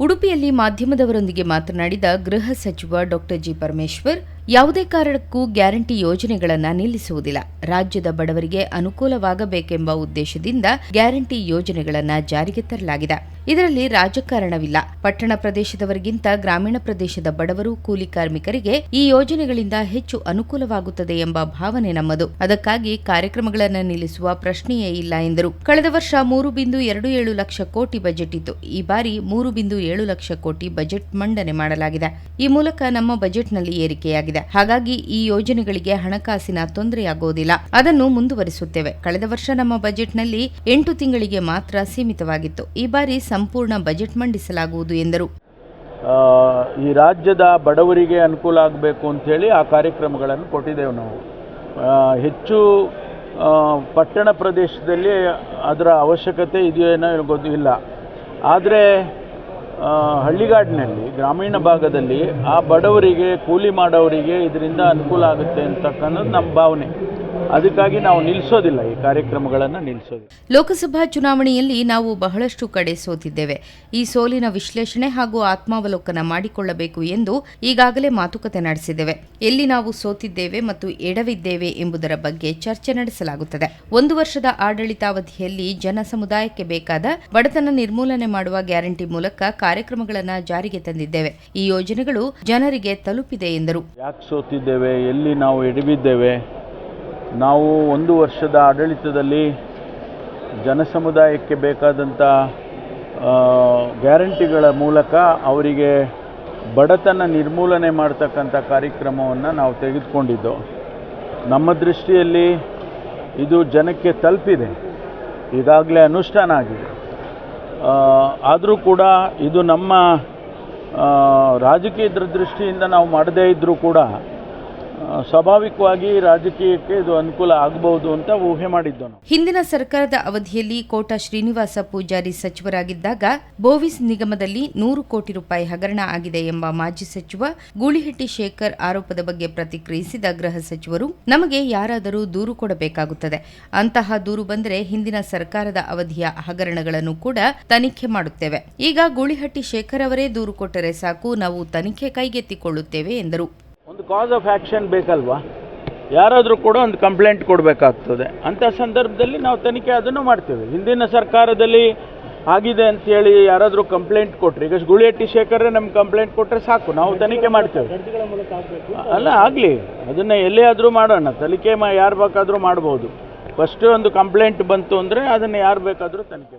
ಉಡುಪಿಯಲ್ಲಿ ಮಾಧ್ಯಮದವರೊಂದಿಗೆ ಮಾತನಾಡಿದ ಗೃಹ ಸಚಿವ ಡಾಕ್ಟರ್ ಜಿ ಪರಮೇಶ್ವರ್ ಯಾವುದೇ ಕಾರಣಕ್ಕೂ ಗ್ಯಾರಂಟಿ ಯೋಜನೆಗಳನ್ನು ನಿಲ್ಲಿಸುವುದಿಲ್ಲ. ರಾಜ್ಯದ ಬಡವರಿಗೆ ಅನುಕೂಲವಾಗಬೇಕೆಂಬ ಉದ್ದೇಶದಿಂದ ಗ್ಯಾರಂಟಿ ಯೋಜನೆಗಳನ್ನು ಜಾರಿಗೆ ತರಲಾಗಿದೆ. ಇದರಲ್ಲಿ ರಾಜಕಾರಣವಿಲ್ಲ. ಪಟ್ಟಣ ಪ್ರದೇಶದವರಿಗಿಂತ ಗ್ರಾಮೀಣ ಪ್ರದೇಶದ ಬಡವರು, ಕೂಲಿ ಕಾರ್ಮಿಕರಿಗೆ ಈ ಯೋಜನೆಗಳಿಂದ ಹೆಚ್ಚು ಅನುಕೂಲವಾಗುತ್ತದೆ ಎಂಬ ಭಾವನೆ ನಮ್ಮದು. ಅದಕ್ಕಾಗಿ ಕಾರ್ಯಕ್ರಮಗಳನ್ನು ನಿಲ್ಲಿಸುವ ಪ್ರಶ್ನೆಯೇ ಇಲ್ಲ ಎಂದರು. ಕಳೆದ ವರ್ಷ ಮೂರು ಬಿಂದು ಎರಡು ಏಳು ಲಕ್ಷ ಕೋಟಿ ಬಜೆಟ್ ಇತ್ತು. ಈ ಬಾರಿ ಮೂರು ಬಿಂದು ಏಳು ಲಕ್ಷ ಕೋಟಿ ಬಜೆಟ್ ಮಂಡನೆ ಮಾಡಲಾಗಿದೆ. ಈ ಮೂಲಕ ನಮ್ಮ ಬಜೆಟ್ನಲ್ಲಿ ಏರಿಕೆಯಾಗಿದೆ. ಹಾಗಾಗಿ ಈ ಯೋಜನೆಗಳಿಗೆ ಹಣಕಾಸಿನ ತೊಂದರೆಯಾಗುವುದಿಲ್ಲ. ಅದನ್ನು ಮುಂದುವರಿಸುತ್ತೇವೆ. ಕಳೆದ ವರ್ಷ ನಮ್ಮ ಬಜೆಟ್ನಲ್ಲಿ ಎಂಟು ತಿಂಗಳಿಗೆ ಮಾತ್ರ ಸೀಮಿತವಾಗಿತ್ತು. ಈ ಬಾರಿ ಸಂಪೂರ್ಣ ಬಜೆಟ್ ಮಂಡಿಸಲಾಗುವುದು ಎಂದರು. ಈ ರಾಜ್ಯದ ಬಡವರಿಗೆ ಅನುಕೂಲ ಆಗಬೇಕು ಅಂಥೇಳಿ ಆ ಕಾರ್ಯಕ್ರಮಗಳನ್ನು ಕೊಟ್ಟಿದ್ದೇವೆ ನಾವು. ಹೆಚ್ಚು ಪಟ್ಟಣ ಪ್ರದೇಶದಲ್ಲಿ ಅದರ ಅವಶ್ಯಕತೆ ಇದೆಯೋ ಏನೋ ಗೊತ್ತಿಲ್ಲ. ಆದರೆ ಹಳ್ಳಿಗಾಡಿನಲ್ಲಿ ಗ್ರಾಮೀಣ ಭಾಗದಲ್ಲಿ ಆ ಬಡವರಿಗೆ ಕೂಲಿ ಮಾಡೋವರಿಗೆ ಇದರಿಂದ ಅನುಕೂಲ ಆಗುತ್ತೆ ಅಂತಕ್ಕಂಥದ್ದು ನಮ್ಮ ಭಾವನೆ. ಅದಕ್ಕಾಗಿ ನಾವು ನಿಲ್ಲಿಸೋದಿಲ್ಲ ಈ ಕಾರ್ಯಕ್ರಮಗಳನ್ನು ನಿಲ್ಲಿಸೋದಿಲ್ಲ ಲೋಕಸಭಾ ಚುನಾವಣೆಯಲ್ಲಿ ನಾವು ಬಹಳಷ್ಟು ಕಡೆ ಸೋತಿದ್ದೇವೆ. ಈ ಸೋಲಿನ ವಿಶ್ಲೇಷಣೆ ಹಾಗೂ ಆತ್ಮಾವಲೋಕನ ಮಾಡಿಕೊಳ್ಳಬೇಕು ಎಂದು ಈಗಾಗಲೇ ಮಾತುಕತೆ ನಡೆಸಿದ್ದೇವೆ. ಎಲ್ಲಿ ನಾವು ಸೋತಿದ್ದೇವೆ ಮತ್ತು ಎಡವಿದ್ದೇವೆ ಎಂಬುದರ ಬಗ್ಗೆ ಚರ್ಚೆ ನಡೆಸಲಾಗುತ್ತದೆ. ಒಂದು ವರ್ಷದ ಆಡಳಿತಾವಧಿಯಲ್ಲಿ ಜನ ಸಮುದಾಯಕ್ಕೆ ಬೇಕಾದ ಬಡತನ ನಿರ್ಮೂಲನೆ ಮಾಡುವ ಗ್ಯಾರಂಟಿ ಮೂಲಕ ಕಾರ್ಯಕ್ರಮಗಳನ್ನು ಜಾರಿಗೆ ತಂದಿದ್ದೇವೆ. ಈ ಯೋಜನೆಗಳು ಜನರಿಗೆ ತಲುಪಿದೆ ಎಂದರು. ಯಾಕೆ ಸೋತಿದ್ದೇವೆ ಎಲ್ಲಿ ನಾವು ಎಡವಿದ್ದೇವೆ ನಾವು ಒಂದು ವರ್ಷದ ಆಡಳಿತದಲ್ಲಿ ಜನಸಮುದಾಯಕ್ಕೆ ಬೇಕಾದಂಥ ಗ್ಯಾರಂಟಿಗಳ ಮೂಲಕ ಅವರಿಗೆ ಬಡತನ ನಿರ್ಮೂಲನೆ ಮಾಡ್ತಕ್ಕಂಥ ಕಾರ್ಯಕ್ರಮವನ್ನು ನಾವು ತೆಗೆದುಕೊಂಡಿದ್ದು. ನಮ್ಮ ದೃಷ್ಟಿಯಲ್ಲಿ ಇದು ಜನಕ್ಕೆ ತಲುಪಿದೆ. ಈಗಾಗಲೇ ಅನುಷ್ಠಾನ ಆಗಿದೆ. ಆದರೂ ಕೂಡ ಇದು ನಮ್ಮ ರಾಜಕೀಯದ ದೃಷ್ಟಿಯಿಂದ ನಾವು ಮಾಡದೇ ಇದ್ದರೂ ಕೂಡ ಸ್ವಾಭಾವಿಕವಾಗಿ ರಾಜಕೀಯಕ್ಕೆ ಇದು ಅನುಕೂಲ ಆಗಬಹುದು ಅಂತ ಊಹೆ ಮಾಡಿದ್ದು ಹಿಂದಿನ ಸರ್ಕಾರದ ಅವಧಿಯಲ್ಲಿ ಕೋಟ ಶ್ರೀನಿವಾಸ ಪೂಜಾರಿ ಸಚಿವರಾಗಿದ್ದಾಗ ಬೋವಿಸ್ ನಿಗಮದಲ್ಲಿ ನೂರು ಕೋಟಿ ರೂಪಾಯಿ ಹಗರಣ ಆಗಿದೆ ಎಂಬ ಮಾಜಿ ಸಚಿವ ಗೂಳಿಹಟ್ಟಿ ಶೇಖರ್ ಆರೋಪದ ಬಗ್ಗೆ ಪ್ರತಿಕ್ರಿಯಿಸಿದ ಗೃಹ ಸಚಿವರು, ನಮಗೆ ಯಾರಾದರೂ ದೂರು ಕೊಡಬೇಕಾಗುತ್ತದೆ. ಅಂತಹ ದೂರು ಬಂದರೆ ಹಿಂದಿನ ಸರ್ಕಾರದ ಅವಧಿಯ ಹಗರಣಗಳನ್ನು ಕೂಡ ತನಿಖೆ ಮಾಡುತ್ತೇವೆ. ಈಗ ಗೂಳಿಹಟ್ಟಿ ಶೇಖರ್ ಅವರೇ ದೂರು ಕೊಟ್ಟರೆ ಸಾಕು, ನಾವು ತನಿಖೆ ಕೈಗೆತ್ತಿಕೊಳ್ಳುತ್ತೇವೆ, ಎಂದರು. ಒಂದು ಕಾಸ್ ಆಫ್ ಆ್ಯಕ್ಷನ್ ಬೇಕಲ್ವಾ? ಯಾರಾದರೂ ಕೂಡ ಒಂದು ಕಂಪ್ಲೇಂಟ್ ಕೊಡಬೇಕಾಗ್ತದೆ. ಅಂಥ ಸಂದರ್ಭದಲ್ಲಿ ನಾವು ತನಿಖೆ ಅದನ್ನು ಮಾಡ್ತೇವೆ. ಹಿಂದಿನ ಸರ್ಕಾರದಲ್ಲಿ ಆಗಿದೆ ಅಂತೇಳಿ ಯಾರಾದರೂ ಕಂಪ್ಲೇಂಟ್ ಕೊಟ್ಟರೆ ಈಗ ಗುಳಿಹಟ್ಟಿ ಶೇಖರ್ರೆ ನಮ್ಗೆ ಕಂಪ್ಲೇಂಟ್ ಕೊಟ್ಟರೆ ಸಾಕು, ನಾವು ತನಿಖೆ ಮಾಡ್ತೇವೆ. ಅಲ್ಲ, ಆಗಲಿ, ಅದನ್ನು ಎಲ್ಲೇ ಆದರೂ ಮಾಡೋಣ, ತನಿಖೆ ಮಾ ಯಾರು ಬೇಕಾದರೂ ಮಾಡ್ಬೋದು. ಫಸ್ಟು ಒಂದು ಕಂಪ್ಲೇಂಟ್ ಬಂತು ಅಂದರೆ ಅದನ್ನು ಯಾರು ಬೇಕಾದರೂ ತನಿಖೆ